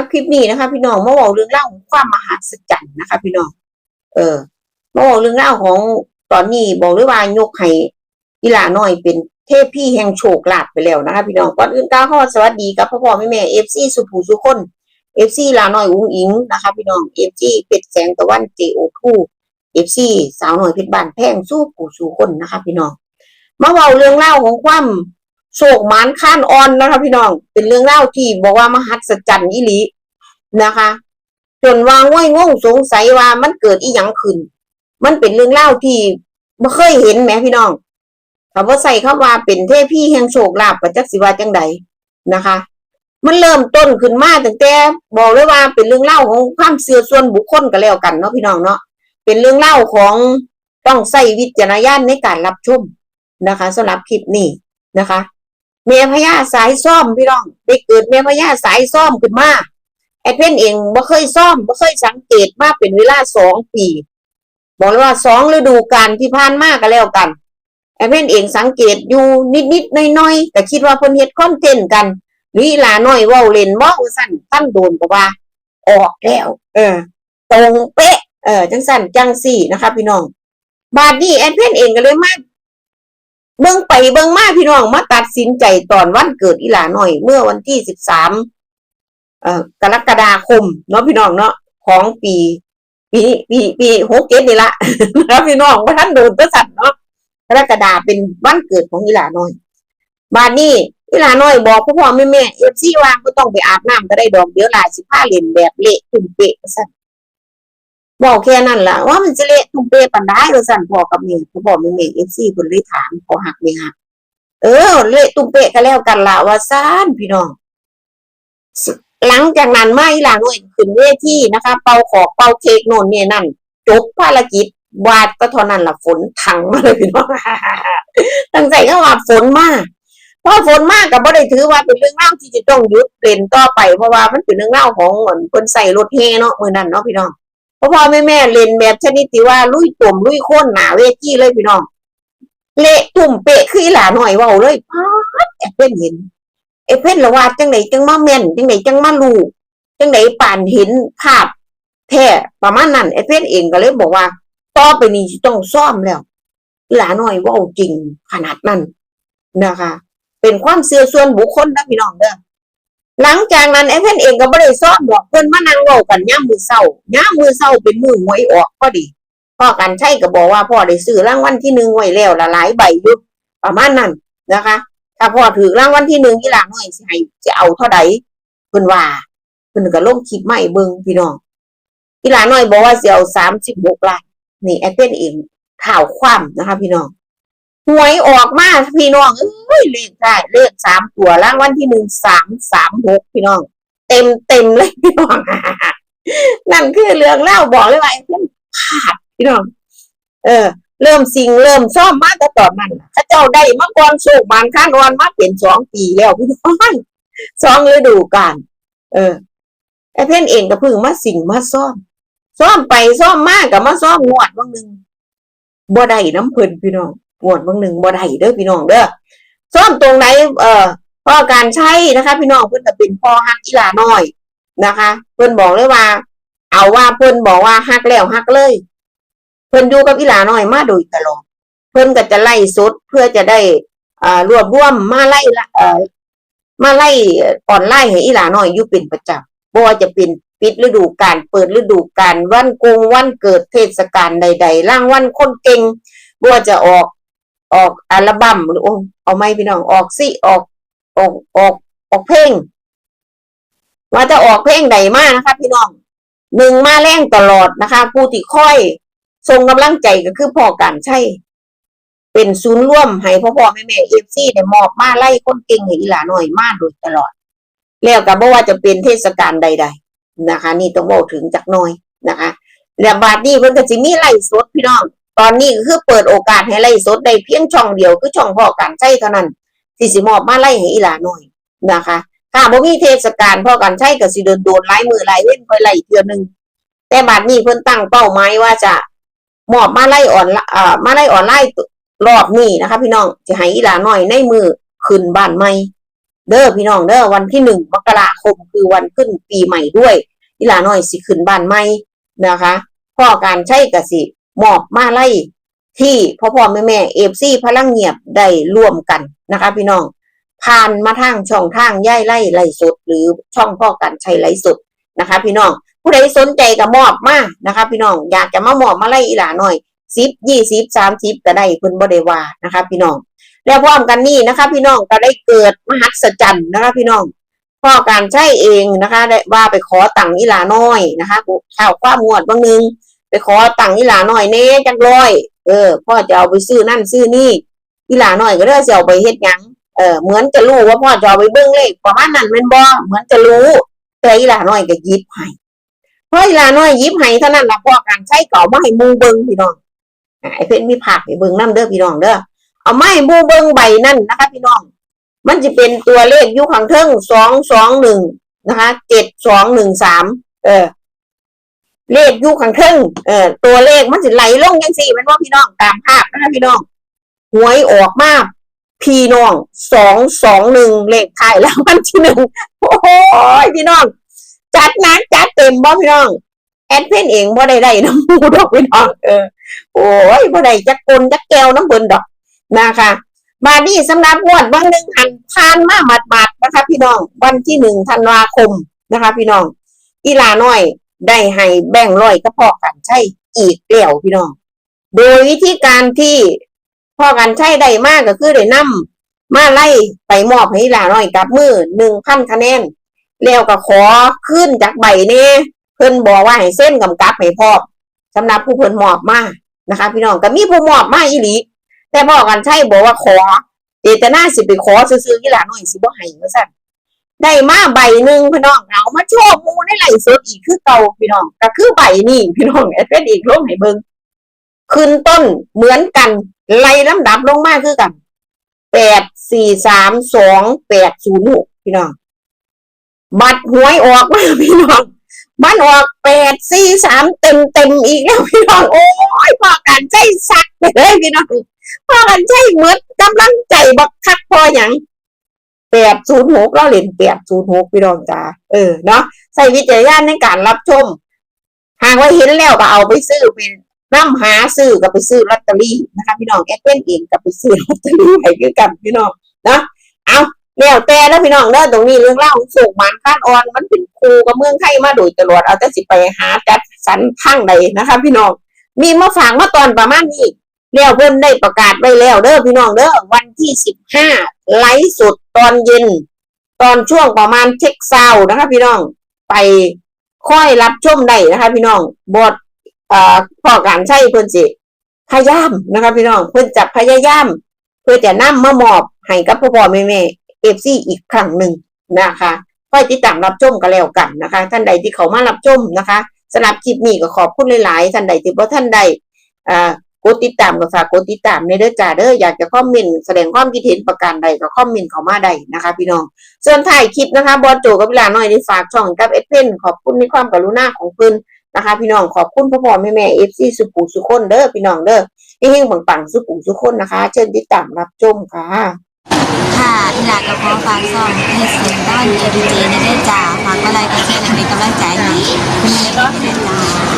รับคลิปนี้นะคะ พี่น้องมาบอกเรื่องเล่าของความมหัศจรรย์นะคะ พี่น้องเออมาบอกเรื่องเล่าของตอนนี้บอกเลยว่ายกให้อีหลาน้อยเป็นเทพพี่แห่งโชคลาภไปแล้วนะคะ พี่น้องก่อนอื่นก้าวข้อสวัสดีกับพ่อพ่อแม่แม่เอฟซีสุภูสุคนเอฟซีลาน้อยอุ้งอิงนะคะ พี่น้องเอฟซีเป็ดแสงตะวันเจโอทูเอฟซีสาวหน่อยเพชรบ้านแพงสู้ผู้สู้คนนะคะ พี่น้องมาเว้าเรื่องเล่าของความ โศกมานข้านอ่อนนะคะพี่น้อง เป็นเรื่องเล่าที่บอกว่ามหัศจรรย์อีหลีนะคะ จนวางง่อยงงสงสัยว่ามันเกิดอีหยังขึ้น มันเป็นเรื่องเล่าที่ไม่เคยเห็นแหมพี่น้องคำว่าใส่เข้าว่าเป็นเทพีแห่งโชคลาภประจักษ์สิวาจังใดนะคะ มันเริ่มต้นขึ้นมาตั้งแต่บอกเลยว่าเป็นเรื่องเล่าของความเสื่อส่วนบุคคลกันแล้วกันเนาะพี่น้องเนาะเป็นเรื่องเล่าของต้องใส่วิจารณญาณในการรับชมนะคะสำหรับคลิปนี้นะคะ เมียพญาสายซ่อมพี่น้องได้เกิดเมียพญาสายซ่อมขึ้นมาไอ้เพ่นเองบ่เคยซ่อมบ่เคยสังเกตมาเป็นเวลาสองปี บอกเลยว่าสองฤดูกาลที่ผ่านมาก็แล้วกันไอ้เพ่นเองสังเกตอยู่นิดๆน้อยๆแต่คิดว่าเพิ่นเฮ็ดคอนเทนต์กันหรืออีหลาน้อยเว้าเล่นบ่ว่าสั่นตั้นโดนก็ว่า ออกแล้วเออ ตรงเป๊ะ เออจังสั่นจังสี่นะคะพี่น้องบาดนี้แอดเพนเองก็เลยมาเไปเบิ่งมาพี่น้องมาตัดสินใจตอนวันเกิดอีหลาหน่อย เมื่อวันที่สิบสามเอ่อกรกฎาคมเนาะพี่น้องเนาะของปีปีปีปีหกเจ็ดนี่ละแล้วพี่น้องว่าท่านโดนก็สัตว์เนาะกรกฎาเป็นวันเกิดของอีหลาน้อยบาดนี้อีหลาน้อยบอกพ่อพ่อแม่แม่เอฟซีว่าก็ต้องไปอาบน้ำก็ได้ดอกเดี๋ยวลายสิผ้าเล่นแบบเละตุ่มเปะสัตว บอกแค่นั้นล่ะว่ามันจะเละตุ่มเปะปันได้ก็สั่นพ่อกับแม่พ่อพ่อแม่แม่เอฟซีคนเลยถามพอหักไม่หักเออ เละตุ่มเปะก็แล้วกันล่ะว่าซ่านพี่น้องหลังจากนั้นไมาอีหลาน้อยขึ้นเวทีนะคะ เป่าขอเป่าเค้กโน่นเนี่ยนั่นจบภารกิจวาดก็เท่านั้นล่ะฝนทังมาเลยพี่น้องตั้งใจก็ว่าฝนมากเพอฝนมากกับบ่ได้ถือว่าเป็นเรื่องเล่าที่จะต้องยุดเปลี่ยนต่อไป เพราะว่ามันเป็นเรื่องเล่าของเหมือนคนใส่รถเฮเนาะมือนั้นเนาะพี่น้อง พราะพ่อแม่แม่เล่นแบบชนิดที่ว่าลุยตุ่มลุยโค่นหนาเวทีเลยพี่น้องเละตุ่มเปะคือหลาหน่อยว้าเลยพาดแอเพ่นเห็นไอ้เพ่นละว่าจังไหนจังมาแม่นจังไหนจังมาลูจังไหนป่านเห็นภาพแท้ประมาณนั้นไอ้เพ่นเองก็เลยบอกว่าต่อไปนี้ต้องซ่อมแล้ว หลาหน่อยว้าจริงขนาดนั้นนะคะ เป็นความเสื่อส่วนบุคคลนะพี่น้องเด้อ หลังจากนั้นไอ้เพิ่นเองก็บ่ได้ซ้อมดอกเพิ่อนมานั่งเว้ากันย่ามมือเช้าย่ามมือเช้าเป็นมือหวยออกพอดีพ่อกันใช่ก็บอกว่าพ่อได้ซื้อรางวัลที่หนึ่งไว้แล้วละหลายใบยู่ประมาณนั้นนะคะ ถ้าพ่อถือรางวัลที่หนึ่งอีหลาน้อยสิให้จะเอาเท่าใดเพิ่นว่าเพิ่นก็ลงคลิปมาให้เบิ่งพี่น้องอีหลาน้อยบอกว่าสิเอา36ล้านนี่ไอ้เพิ่นเองข่าวความนะคะ พี่น้อง หวยออกมาพี่น้องเอ้ยเลขได้เลขสามตัวรางวัลที่หนึ่งสามสามหกพี่น้อง เต็มเต็มเลยพี่น้องนั่นคือเรื่องเล่าบอกเลยว่าไอ้เพื่อนพลาดพี่น้อง เออ เริ่มสิ่งเริ่มซ่อมมากก็ตอนนั้นข้าเจ้าได้มาก่อนโชคบานข้านอนมาเป็นสองปีแล้วพี่น้องสองฤดูกาลเออไอ้เพื่อนเองก็เพิ่งมาสิ่งมาซ่อมซ่อมไปซ่อมมากกับมาซ่อมงวดบางหนึ่งบ่ได้น้ำเพิ่นพี่น้อง งวดบางหนึ่งบ่ได้เด้อพี่น้องเด้อซ่อมตรงไหนเอ่อพ่อการใช้นะคะ พี่น้องเพิ่อนจะเป็นพ่อฮักอีหลาน้อยนะคะ เพิ่อนบอกเลยว่า เอาว่าเพิ่อนบอกว่าฮักแล้วฮักเลย เพิ่อนอยู่กับอีหลาน้อยมาโดยตลอดเพิ่อนก็จะไล่สดเพื่อจะได้อ่ารวบรวมมาไล่เอ่อมาไล่ออนไลน์ให้อีหลาน้อยอยู่เป็นประจำบ่ว่าจะเป็นปิดฤดูกาลเปิดฤดูกาลวันกงวันเกิดเทศกาลใดๆร่างวันคนเก่งบ่ว่าจะออก ออกอัลบั้มหรือโอ้เอาไม่พี่น้องออกสิออกออกออกออกเพลงว่าจะออกเพลงใดมากนะคะพี่น้องหนึ่งมาแรงตลอดนะคะผู้ที่ค่อยทรงกำลังใจก็คือพ่อการใช่ เป็นศูนย์ร่วมให้พ่อพ่อแม่แม่เอฟซีได้มอบมาไล่คนเก่งให้อีหลาหน่อยมาโดยตลอด แล้วก็บ่ว่าจะเป็นเทศกาลใด ๆ นะคะ นี่ต้องบอกถึงจักหน่อยนะคะแล้วบาดนี้เพิ่นก็สิมีไล่สดพี่น้อง ตอนนี้ก็คือเปิดโอกาสให้ไล่สดได้เพียงช่องเดียวคือช่องพ่อการใช้เท่านั้นที่สิมอบมาไล่ให้อีหลาหน่อยนะคะถ้าบ่มีเทศกาลพ่อการใช้ก็สิเดินโดนหลายมือหลายเว้นค่อยไล่เทือหนึงแต่บาดนี้เพิ่นตั้งเป้าหมายว่าจะมอบมาไล่ออนเอ่อมาไล่ออนไลน์รอบนี้นะคะ พี่น้องจะให้อีหลาหน่อยในมือขึ้นบ้านใหม่เด้อพี่น้องเด้อวันที่หนึ่งมกราคมคือวันขึ้นปีใหม่ด้วยอีหลาหน้อยสิขึ้นบ้านใหม่นะคะพ่อการใช้กสิ มอบมาไล่ที่พ่อพ่อแม่แม่เอฟซีพลังเงียบได้ร่วมกันนะคะ พี่น้องผ่านมาทางช่องทางย่ายไล่ไล่สด หรือช่องพ่อการใช้ไล่สดนะคะ พี่น้องผู้ใดสนใจก็มอบมานะคะ พี่น้องอยากจะมามอบมาไล่อีหลาหน่อยสิบยี่สิบสามสิบก็ได้เพิ่นบ่ได้ว่านะคะ พี่น้องแล้วพร้อมกันนี่นะคะ พี่น้องก็ได้เกิดมหัศจรรย์นะคะ พี่น้องพ่อการใช้เองนะคะ ได้ว่าไปขอตังค์อีหลาน้อยนะคะข่าวความงวดบางนึง ไปขอตังค์อีหลาน้อยเน่จักร้อย เออพ่อจะเอาไปซื้อนั่นซื้อนี่อีหลาหน้อยก็เด้อสิเอาไปเฮ็ดยังเออเหมือนจะรู้ว่าพ่อจะเอาไปเบิ่งเลขประมาณนั้นแม่นบ่เหมือนจะรู้แต่อีหลาหน้อยก็ยิบให้พออีหลาน้อยยิบให้เท่านั้นล่ะพ่อการใช้เก่ามาให้มูเบิ่งพี่น้องไอ้เพิ่นมีผักให้เบิ่งนํเด้อพี่น้องเด้อเอาไม้มูเบิ่งใบนั่นนะคะ พี่น้อง มันจะเป็นตัวเลขอยู่ข้างเทิงสองสองหนึ่งนะคะเจ็ดสองหนึ่งสามเออ เลขอยู่ข้างเทิงเออตัวเลขมันสิไหลลงยังสี่มันว่าพี่น้องตามภาพนะคะพี่น้องหวยออกมาพี่น้องสองสองหนึ่งเลขไทยแล้วมันที่หนึ่งโอ้โหพี่น้อง จัดนักจัดเต็มบ่พี่น้อง แอดเพนเองบ่ได้ได้น้ำมูดอกพี่น้องเออโอ้ยบ่ได้จักกลจักแก้วน้ำเบิ่นดอกนะคะบาดนี้สำหรับงวดวันหนึ่งหันผ่านมาหมาดๆนะคะ พี่น้องวันที่หนึ่งธันวาคมนะคะ พี่น้องอีลาน้อย ได้ให้แบ่งร้อยก็พอกันใช่อีกแล้วพี่น้อง โดยวิธีการที่พ่อกันใช้ได้มากก็คือได้นำมาไล่ไปมอบให้หลาน้อยกับมือหนึ่งพันคะแนนแล้วก็ขอขึ้นจากใบนี้เพิ่นบอกว่าให้เส้นกำกับให้พอมสำหรับผู้เพิ่นมอบมานะคะ พี่น้องก็มีผู้มอบมาอีหลีแต่พ่อกันใช่บอกว่าขอเจตนาสิไปขอซื้อๆอีหลาน้อยสิบ่ให้ว่าซั่น ได้มาใบหนึ่งพี่น้องเอามาโชว์มูในไหลฟ์สดอีกคือเก่าพี่น้องก็คือใบนี้พี่น้องแอดเป็นอีกลงให้เบิงขึ้นต้นเหมือนกันไล่ลำดับลงมาคือกันแปดสี่สามสองแปดศูนย์หกพี่น้องบัตรหวยออกมาพี่น้องมันออกแปดสี่สามเต็มเต็มอีกแล้วพี่น้องโอ้ยพอกันใจสักไปเลยพี่น้องพอกันใจเหมือนกำลังใจบักคักพออย่าง แปดศูนย์หกเราเล่นแปดศูนย์หกพี่น้องจ้าเออเนาะใส่วิจารณญาณในการรับชม หากว่าเห็นแล้วก็เอาไปซื้อเป็นน้ำหาซื้อก็ไปซื้อลอตเตอรี่นะคะพี่น้องแอดเป็นเองก็ไปซื้อลอตเตอรี่ไปด้วยกันพี่น้องเนาะเอาแล้วแต่แล้วพี่น้องเด้อตรงนี้เรื่องเล่าของโศกมันข้านอ่อนมันเป็นครูกับเมืองไทยมาโดยตลอดเอาแต่สิไปหาจัดสรรข้างใดนะคะ พี่น้องมีมาฝากมาตอนประมาณนี้ แล้วเพิ่นได้ประกาศไว้แล้วเด้อพี่น้องเด้อวันที่สิบห้าไลฟ์สดตอนเย็น ตอนช่วงประมาณเช็คซาวนะคะ พี่น้องไปค่อยรับชมได้นะคะ พี่น้องบทเอ่อพ่อการใช้เพิ่นสิพยายามนะคะ พี่น้องเพิ่นจะพยายาม เพื่อจะนำมามอบให้กับพ่อพ่อแม่แม่เอฟซีอีกครั้งหนึ่งนะคะค่อยติดตามรับชมกันแล้วกันนะคะ ท่านใดที่เขามารับชมนะคะสำหรับคลิปนี้ก็ขอบคุณหลาย ๆ ท่านใดที่บ่ท่านใดอ่า กดติดตามก็ฝากกดติดตามในเด้อจ้าเด้ออยากจะคอมเมนต์แสดงความคิดเห็นประการใดก็คอมเมนต์เข้ามาได้นะคะ พี่น้องส่วนถ่ายคลิปนะคะบอสโจกับเวลาหน่อยได้ฝากช่องกับเอฟเพนขอบคุณในความกรุณาของเพิ่นนะคะ พี่น้องขอบคุณพ่อพ่อแม่แม่เอฟซีสุขุสุขคนเด้อพี่น้องเด้อเฮงๆปังๆสุขุสุขคนนะคะ เชิญติดตามรับชมค่ะค่ะอีหลากระเพาะฟางซ่อมให้เสียงต้อนเอดีเจในเด้อจ้าฝากอะไรก็เช่นเป็นกำลังใจให้คุณเล็กก็เป็นจ้า